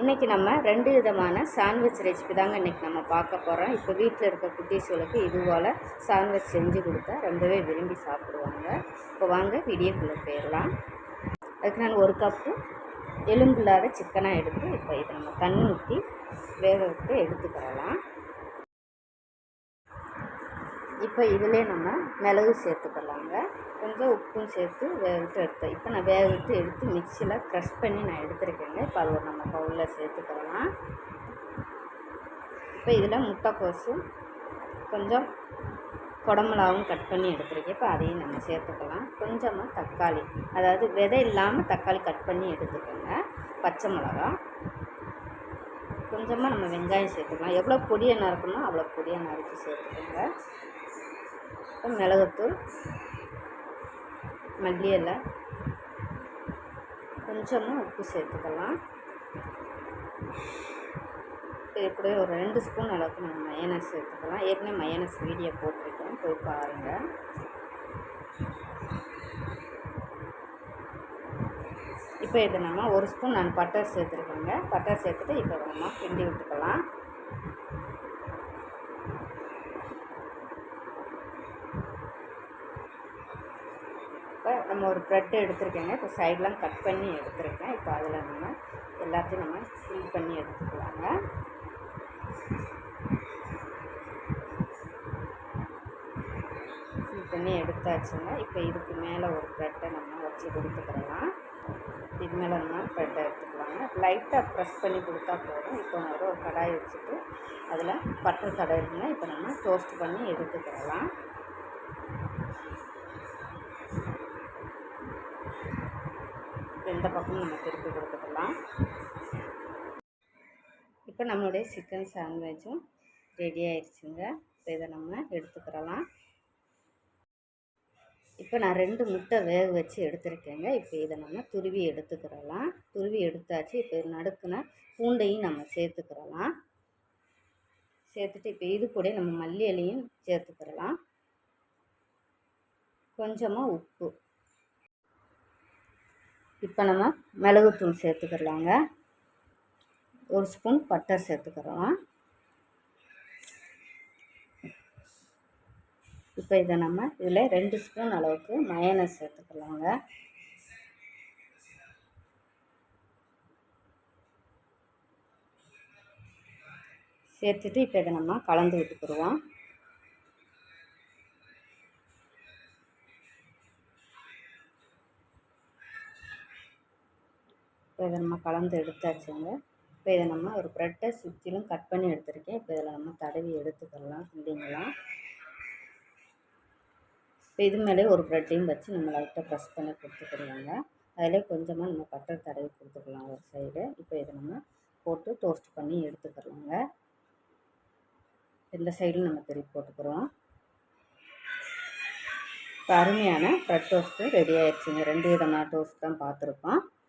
இன்றைக்கி நம்ம ரெண்டு விதமான சாண்ட்விச் ரெசிபி தாங்க இன்றைக்கி நம்ம பார்க்க போகிறோம் இப்போ வீட்டில் இருக்க குட்டீஸ்களுக்கு இது போல் சாண்ட்விச் செஞ்சு கொடுத்தா ரொம்பவே விரும்பி சாப்பிடுவாங்க. இப்போ வாங்க வீடியோக்குள்ளே போயிடலாம். அதுக்கு நான் ஒரு கப்பு எலும்பில்லாத சிக்கனாக எடுத்து இப்போ இதை நம்ம தண்ணி ஊற்றி வேக விட்டு எடுத்துக்கிறலாம். இப்போ இதிலே நம்ம மிளகு சேர்த்துக்கலாங்க. கொஞ்சம் உப்பும் சேர்த்து வேக விட்டு எடுத்தேன் இப்போ நான் வேக விட்டு எடுத்து மிக்சியில் க்ரஷ் பண்ணி நான் எடுத்துருக்கேங்க. இப்போ அது நம்ம பவுலில் சேர்த்துக்கலாம். இப்போ இதில் முட்டைக்கோசு கொஞ்சம் குடமிளாவும் கட் பண்ணி எடுத்துருக்கேன். இப்போ அதையும் நம்ம சேர்த்துக்கலாம். கொஞ்சமாக தக்காளி அதாவது விதை இல்லாமல் தக்காளி கட் பண்ணி எடுத்துக்கோங்க. பச்சை மிளகா. கொஞ்சமாக நம்ம வெங்காயம் சேர்த்துக்கலாம். எவ்வளோ பொடியை நறுக்கணுமோ அவ்வளோ பொடியை நறுக்கி சேர்த்துக்கோங்க. இப்போ மிளகுத்தூள் மல்லி இலை கொஞ்சமாக உப்பு சேர்த்துக்கலாம். இது கூட ஒரு ரெண்டு ஸ்பூன் அளவுக்கு நம்ம மயனஸ் சேர்த்துக்கலாம். ஏற்கனவே மயனஸ் வீடியோ போட்டிருக்கேன். போய் பாருங்கள் இப்போ இது நம்ம ஒரு ஸ்பூன் நான் பட்டர் சேர்த்துருக்கேங்க. பட்டர் சேர்த்துட்டு இப்போ நம்ம கிண்டி விட்டுக்கலாம். இப்போ நம்ம ஒரு ப்ரெட் எடுத்துருக்கேங்க. இப்போ சைட்லாம் கட் பண்ணி எடுத்துருக்கேன். இப்போ அதில் நம்ம எல்லாத்தையும் நம்ம ஃபில் பண்ணி எடுத்துக்கலாங்க. ஃபில் பண்ணி எடுத்தாச்சுங்க. இப்போ இதுக்கு மேலே ஒரு ப்ரெட்டை நம்ம வச்சு கொடுத்துக்கலாம். இது மேலே நம்ம ப்ரெட்டை எடுத்துக்கலாங்க. லைட்டாக ப்ரெஸ் பண்ணி கொடுத்தா போதும். இப்போ நான் ஒரு கடாய் வச்சுட்டு அதில் பட்டர் கடை இருக்குங்க இப்போ நம்ம டோஸ்ட் பண்ணி எடுத்துக்கிறலாம் எந்த பக்கமும் நம்ம திருப்பி கொடுத்துக்கலாம். இப்போ நம்மளுடைய சிக்கன் சாண்ட்விச்சும் ரெடி ஆயிடுச்சுங்க இப்போ இதை நம்ம எடுத்துக்கிறலாம். இப்போ நான் ரெண்டு முட்டை வேக வச்சு எடுத்துருக்கேங்க. இப்போ இதை நம்ம துருவி எடுத்துக்கிறலாம். துருவி எடுத்தாச்சு. இப்போ நடுக்குன பூண்டையும் நம்ம சேர்த்துக்கிறலாம். சேர்த்துட்டு இப்போ இது கூட நம்ம மல்லி இலையும் சேர்த்துக்கிறலாம். கொஞ்சமாக உப்பு. இப்போ நம்ம மிளகுத்தூள் சேர்த்துக்கிறலாங்க. ஒரு ஸ்பூன் பட்டர் சேர்த்துக்கிறோம் இப்போ இதை நம்ம இதில் ரெண்டு ஸ்பூன் அளவுக்கு மயனஸ் சேர்த்துக்கலாங்க. சேர்த்துட்டு இப்போ இதை நம்ம கலந்து விட்டுக்குருவோம் இப்போ இதை நம்ம கலந்து எடுத்தாச்சுங்க. இப்போ இதை நம்ம ஒரு ப்ரெட்டை சுற்றிலும் கட் பண்ணி எடுத்துருக்கேன். இப்போ இதில் நம்ம தடவி எடுத்துக்கலாம் இல்லைங்களா இப்போ இது மேலே ஒரு ப்ரெட்டையும் வச்சு நம்ம லைட்டாக ப்ரெஸ் பண்ணி கொடுத்துக்கிறோங்க அதிலே கொஞ்சமாக நம்ம பட்டர் தடவி கொடுத்துக்கலாம் ஒரு சைடு. இப்போ இதை நம்ம போட்டு டோஸ்ட் பண்ணி எடுத்துக்கிறோங்க இந்த சைடில் நம்ம திருப்பி போட்டுக்கிறோம். இப்போ அருமையான ப்ரெட் டோஸ்ட்டு ரெடி ஆயிடுச்சுங்க. ரெண்டு விதமான டோஸ்ட் தான் பார்த்துருக்கோம்.